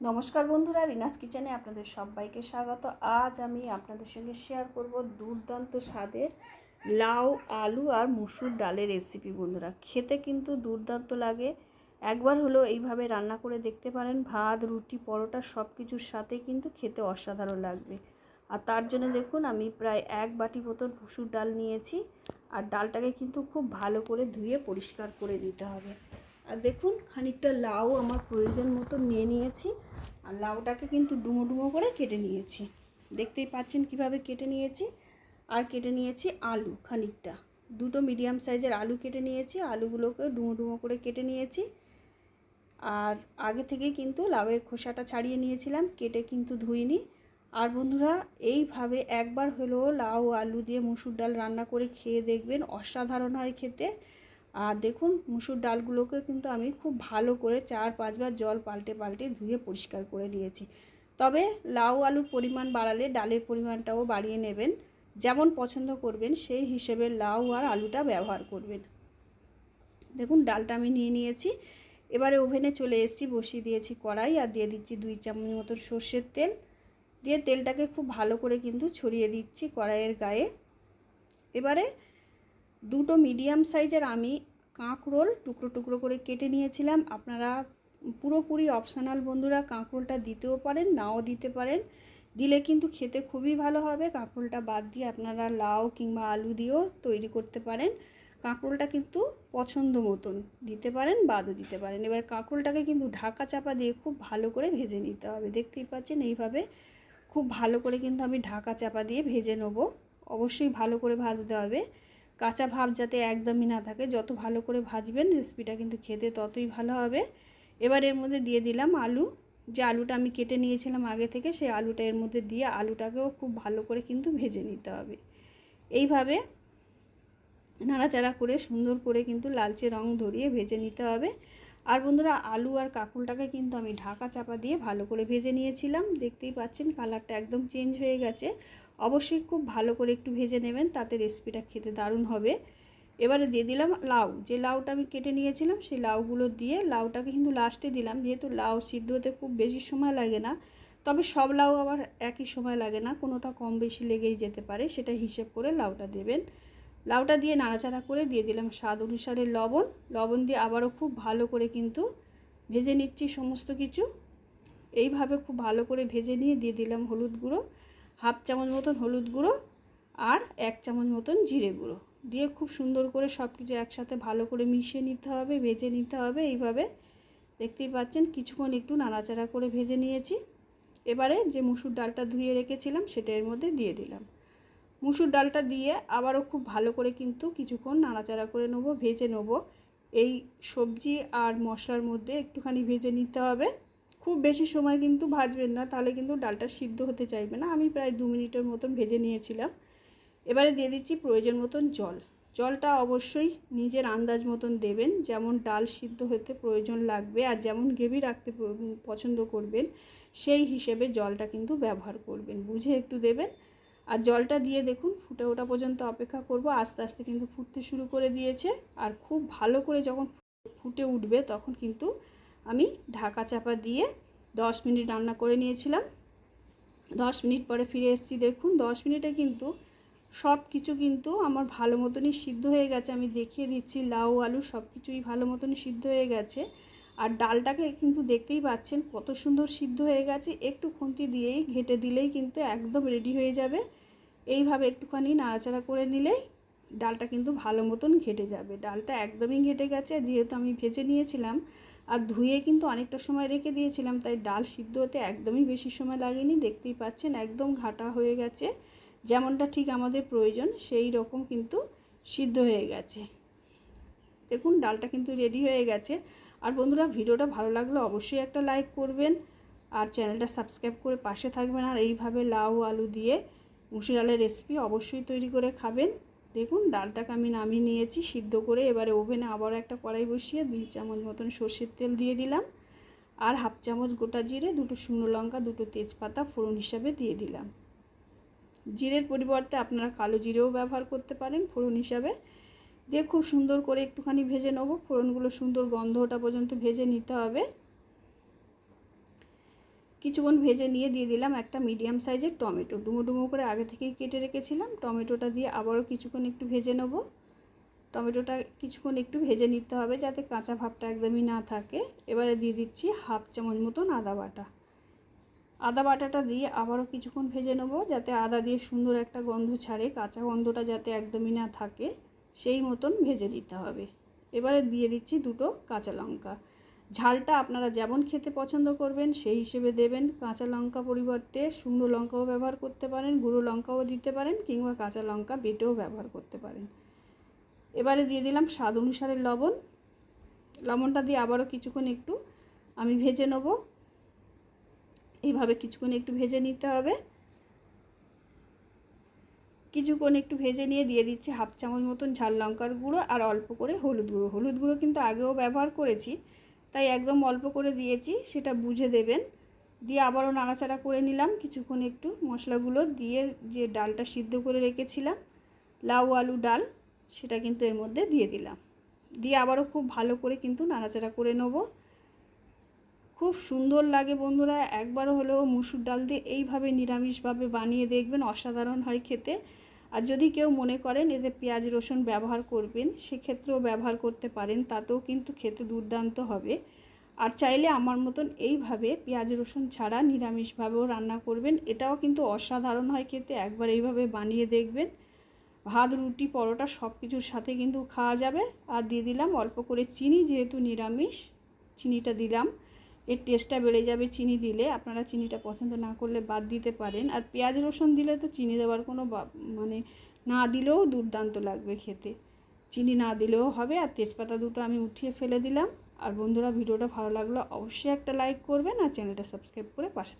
নমস্কার বন্ধুরা, রিনাস কিচেনে আপনাদের সবাইকে স্বাগত। আজ আমি আপনাদের সঙ্গে শেয়ার করব দুর্দান্ত স্বাদের লাউ, আলু আর মুসুর ডালের রেসিপি বন্ধুরা। খেতে কিন্তু দুর্দান্ত লাগে। একবার হলো এইভাবে রান্না করে দেখতে পারেন, ভাত, রুটি, পরোটা সব কিছুর সাথে কিন্তু খেতে অসাধারণ লাগবে। আর তার জন্য দেখুন, আমি প্রায় এক বাটি মতন মুসুর ডাল নিয়েছি। আর ডালটাকে কিন্তু খুব ভালো করে ধুয়ে পরিষ্কার করে দিতে হবে। আর দেখুন, খানিকটা লাউ আমার প্রয়োজন মতো নিয়ে নিয়েছি। আর লাউটাকে কিন্তু ডুমো ডুমো করে কেটে নিয়েছি। দেখতেই পাচ্ছেন কীভাবে কেটে নিয়েছি। আর কেটে নিয়েছি আলু খানিকটা। দুটো মিডিয়াম সাইজের আলু কেটে নিয়েছি। আলুগুলোকে ডুমো ডুমো করে কেটে নিয়েছি। আর আগে থেকেই কিন্তু লাউয়ের খোসাটা ছাড়িয়ে নিয়েছিলাম, কেটে কিন্তু ধুইনি। আর বন্ধুরা, এইভাবে একবার হলেও লাউ, আলু দিয়ে মুসুর ডাল রান্না করে খেয়ে দেখবেন, অসাধারণ হয় খেতে। আর দেখুন, মুসুর ডালগুলোকে কিন্তু আমি খুব ভালো করে চার পাঁচবার জল পাল্টে পাল্টে ধুয়ে পরিষ্কার করে নিয়েছি। তবে লাউ আলুর পরিমাণ বাড়ালে ডালের পরিমাণটাও বাড়িয়ে নেবেন। যেমন পছন্দ করবেন, সেই হিসেবে লাউ আর আলুটা ব্যবহার করবেন। দেখুন, ডালটা আমি নিয়ে নিয়েছি। এবারে ওভেনে চলে এসেছি, বসিয়ে দিয়েছি কড়াই আর দিয়ে দিচ্ছি দুই চামচ মতো সর্ষের তেল। দিয়ে তেলটাকে খুব ভালো করে কিন্তু ছড়িয়ে দিচ্ছি কড়াইয়ের গায়ে। এবারে দুটো মিডিয়াম সাইজের আমি কাঁকরোল টুকরো টুকরো করে কেটে নিয়েছিলাম। আপনারা পুরোপুরি অপশনাল বন্ধুরা কাঁকরোলটা দিতেও পারেন, নাও দিতে পারেন। দিলে কিন্তু খেতে খুবই ভালো হবে। কাঁকরোলটা বাদ দিয়ে আপনারা লাউ কিংবা আলু দিয়েও তৈরি করতে পারেন। কাঁকরোলটা কিন্তু পছন্দ মতন দিতে পারেন, বাদও দিতে পারেন। এবার কাঁকরোলটাকে কিন্তু ঢাকা চাপা দিয়ে খুব ভালো করে ভেজে নিতে হবে। দেখতেই পাচ্ছেন এইভাবে খুব ভালো করে কিন্তু আমি ঢাকা চাপা দিয়ে ভেজে নেব। অবশ্যই ভালো করে ভাজতে হবে। কাঁচা ভাব যাতে একদমই না থাকে, যত ভালো করে ভাজবেন রেসিপিটা কিন্তু খেতে ততই ভালো হবে। এবার এর মধ্যে দিয়ে দিলাম আলু। যে আলুটা আমি কেটে নিয়েছিলাম আগে থেকে, সেই আলুটা এর মধ্যে দিয়ে আলুটাকেও খুব ভালো করে কিন্তু ভেজে নিতে হবে। এইভাবে নাড়াচাড়া করে, সুন্দর করে কিন্তু লালচে রং ধরিয়ে ভেজে নিতে হবে। আর বন্ধুরা, আলু আর কাকুলটাকে কিন্তু আমি ঢাকা চাপা দিয়ে ভালো করে ভেজে নিয়েছিলাম। দেখতেই পাচ্ছেন কালারটা একদম চেঞ্জ হয়ে গেছে। অবশ্যই খুব ভালো করে একটু ভেজে নেবেন, তাতে রেসিপিটা খেতে দারুণ হবে। এবারে দিয়ে দিলাম লাউ। যে লাউটা আমি কেটে নিয়েছিলাম, সেই লাউগুলো দিয়ে লাউটাকে কিন্তু লাস্টে দিলাম। যেহেতু লাউ সিদ্ধ হতে খুব বেশি সময় লাগে না, তবে সব লাউ আবার একই সময় লাগে না, কোনোটা কম বেশি লেগেই যেতে পারে, সেটা হিসেব করে লাউটা দেবেন। লাউটা দিয়ে নাড়াচাড়া করে দিয়ে দিলাম স্বাদ অনুসারে লবণ। লবণ দিয়ে আবারও খুব ভালো করে কিন্তু ভেজে নিচ্ছি সমস্ত কিছু। এইভাবে খুব ভালো করে ভেজে নিয়ে দিয়ে দিলাম হলুদ গুঁড়ো। হাফ চামচ মতন হলুদ গুঁড়ো আর এক চামচ মতন জিরে গুঁড়ো। দিয়ে খুব সুন্দর করে সব কিছু একসাথে ভালো করে মিশিয়ে নিতে হবে, ভেজে নিতে হবে। এইভাবে দেখতেই পাচ্ছেন কিছুক্ষণ একটু নাড়াচাড়া করে ভেজে নিয়েছি। এবারে যে মুসুর ডালটা ধুয়ে রেখেছিলাম সেটা এর মধ্যে দিয়ে দিলাম। মুসুর ডালটা দিয়ে আবারও খুব ভালো করে কিন্তু কিছুক্ষণ নাড়াচাড়া করে নেব, ভেজে নেব। এই সবজি আর মশলার মধ্যে একটুখানি ভেজে নিতে হবে। খুব বেশি সময় কিন্তু ভাজবেন না, তাহলে কিন্তু ডালটা সিদ্ধ হতে চাইবে না। আমি প্রায় দু মিনিটের মতন ভেজে নিয়েছিলাম। এবারে দিয়ে দিচ্ছি প্রয়োজন মতন জল। জলটা অবশ্যই নিজের আন্দাজ মতন দেবেন, যেমন ডাল সিদ্ধ হতে প্রয়োজন লাগবে আর যেমন গ্রেভি রাখতে পছন্দ করবেন, সেই হিসেবে জলটা কিন্তু ব্যবহার করবেন। বুঝে একটু দেবেন। আর জলটা দিয়ে দেখুন, ফুটে ওঠা পর্যন্ত অপেক্ষা করব। আস্তে আস্তে কিন্তু ফুটতে শুরু করে দিয়েছে। আর খুব ভালো করে যখন ফুটে উঠবে, তখন কিন্তু আমি ঢাকা চাপা দিয়ে দশ মিনিট রান্না করে নিয়েছিলাম। দশ মিনিট পরে ফিরে এসেছি, দেখুন, দশ মিনিটে কিন্তু সব কিছু কিন্তু আমার ভালো মতনই সিদ্ধ হয়ে গেছে। আমি দেখিয়ে দিচ্ছি, লাউ, আলু সব কিছুই ভালো মতনই সিদ্ধ হয়ে গেছে। আর ডালটাকে কিন্তু দেখতেই পাচ্ছেন কত সুন্দর সিদ্ধ হয়ে গেছে। একটু খুন্তি দিয়েই, ঘেটে দিলেই কিন্তু একদম রেডি হয়ে যাবে। এইভাবে একটুখানি নাড়াচাড়া করে নিলেই ডালটা কিন্তু ভালো মতন ঘেটে যাবে। ডালটা একদমই ঘেটে গেছে, যেহেতু আমি ভেজে নিয়েছিলাম। আর ধুয়ে কিন্তু অনেকটা সময় রেখে দিয়েছিলাম, তাই ডাল সিদ্ধ হতে একদমই বেশি সময় লাগেনি। দেখতেই পাচ্ছেন একদম ঘাটা হয়ে গেছে। যেমনটা ঠিক আমাদের প্রয়োজন, সেই রকম কিন্তু সিদ্ধ হয়ে গেছে। দেখুন, ডালটা কিন্তু রেডি হয়ে গেছে। আর বন্ধুরা, ভিডিওটা ভালো লাগলে অবশ্যই একটা লাইক করবেন আর চ্যানেলটা সাবস্ক্রাইব করে পাশে থাকবেন। আর এইভাবে লাউ, আলু দিয়ে মুসুর ডালের রেসিপি অবশ্যই তৈরি করে খাবেন। দেখুন, ডালটাকে আমি নামিয়ে নিয়েছি, সিদ্ধ করে এবারে ওভেনে আবারও একটা কড়াই বসিয়ে দুই চামচ মতন সর্ষের তেল দিয়ে দিলাম। আর হাফ চামচ গোটা জিরে, দুটো শুকনো লঙ্কা, দুটো তেজপাতা ফোড়ন হিসাবে দিয়ে দিলাম। জিরের পরিবর্তে আপনারা কালো জিরেও ব্যবহার করতে পারেন ফোড়ন হিসাবে। দিয়ে খুব সুন্দর করে একটুখানি ভেজে নেব। ফোড়নগুলো সুন্দর গন্ধ পর্যন্ত ভেজে নিতে হবে। কিছুক্ষণ ভেজে নিয়ে দিয়ে দিলাম একটা মিডিয়াম সাইজের টমেটো। ডুমো ডুমো করে আগে থেকেই কেটে রেখেছিলাম। টমেটোটা দিয়ে আবারও কিছুক্ষণ একটু ভেজে নেব। টমেটোটা কিছুক্ষণ একটু ভেজে নিতে হবে যাতে কাঁচা ভাবটা একদমই না থাকে। এবারে দিয়ে দিচ্ছি হাফ চামচ মতন আদা বাটা। আদা বাটাটা দিয়ে আবারও কিছুক্ষণ ভেজে নেব যাতে আদা দিয়ে সুন্দর একটা গন্ধ ছাড়ে, কাঁচা গন্ধটা যাতে একদমই না থাকে, সেই মতন ভেজে নিতে হবে। এবারে দিয়ে দিচ্ছি দুটো কাঁচা লঙ্কা। ঝালটা আপনারা যেমন খেতে পছন্দ করবেন, সেই হিসেবে দেবেন। কাঁচা লঙ্কা পরিবর্তে শুকনো লঙ্কাও ব্যবহার করতে পারেন, গুঁড়ো লঙ্কাও দিতে পারেন কিংবা কাঁচা লঙ্কা বেটেও ব্যবহার করতে পারেন। এবারে দিয়ে দিলাম স্বাদ অনুসারে লবণ। লবণটা দিয়ে আবারও কিছুক্ষণ একটু আমি ভেজে নেব। এইভাবে কিছুক্ষণ একটু ভেজে নিতে হবে। কিছুক্ষণ একটু ভেজে নিয়ে দিয়ে দিচ্ছি হাফ চামচ মতন ঝাল লঙ্কার গুঁড়ো আর অল্প করে হলুদ গুঁড়ো। হলুদ গুঁড়ো কিন্তু আগেও ব্যবহার করেছি। তাই একদম অল্প করে দিয়েছি, সেটা বুঝে দেবেন। দিয়ে আবারও নাড়াচাড়া করে নিলাম, কিছুক্ষণ একটু মশলাগুলো দিয়ে যে ডালটা সিদ্ধ করে রেখেছিলাম, লাউ আলু ডাল, সেটা কিন্তু এর মধ্যে দিয়ে দিলাম। দিয়ে আবারও খুব ভালো করে কিন্তু নাড়াচাড়া করে নেব। খুব সুন্দর লাগে বন্ধুরা, একবার হলেও মুসুর ডাল দিয়ে এইভাবে নিরামিষভাবে বানিয়ে দেখবেন, অসাধারণ হয় খেতে। আর যদি কেউ মনে করেন এতে পেঁয়াজ রসুন ব্যবহার করবেন, সেক্ষেত্রেও ব্যবহার করতে পারেন, তাতেও কিন্তু খেতে দুর্দান্ত হবে। আর চাইলে আমার মতন এইভাবে পেঁয়াজ রসুন ছাড়া নিরামিষভাবেও রান্না করবেন, এটাও কিন্তু অসাধারণ হয় খেতে, একবার এইভাবে বানিয়ে দেখবেন। ভাত, রুটি, পরোটা সব কিছুর সাথে কিন্তু খাওয়া যাবে। আর দিয়ে দিলাম অল্প করে চিনি, যেহেতু নিরামিষ, চিনিটা দিলাম। এর টেস্টটা বেড়ে যাবে চিনি দিলে। আপনারা চিনিটা পছন্দ না করলে বাদ দিতে পারেন। আর পেঁয়াজ রসুন দিলে তো চিনি দেওয়ার কোনো মানে না দিলেও দুর্দান্ত লাগবে খেতে। চিনি না দিলেও হবে। আর তেজপাতা দুটো আমি উঠিয়ে ফেলে দিলাম। আর বন্ধুরা, ভিডিওটা ভালো লাগল অবশ্যই একটা লাইক করবেন। আর চ্যানেলটা সাবস্ক্রাইব করে পাশে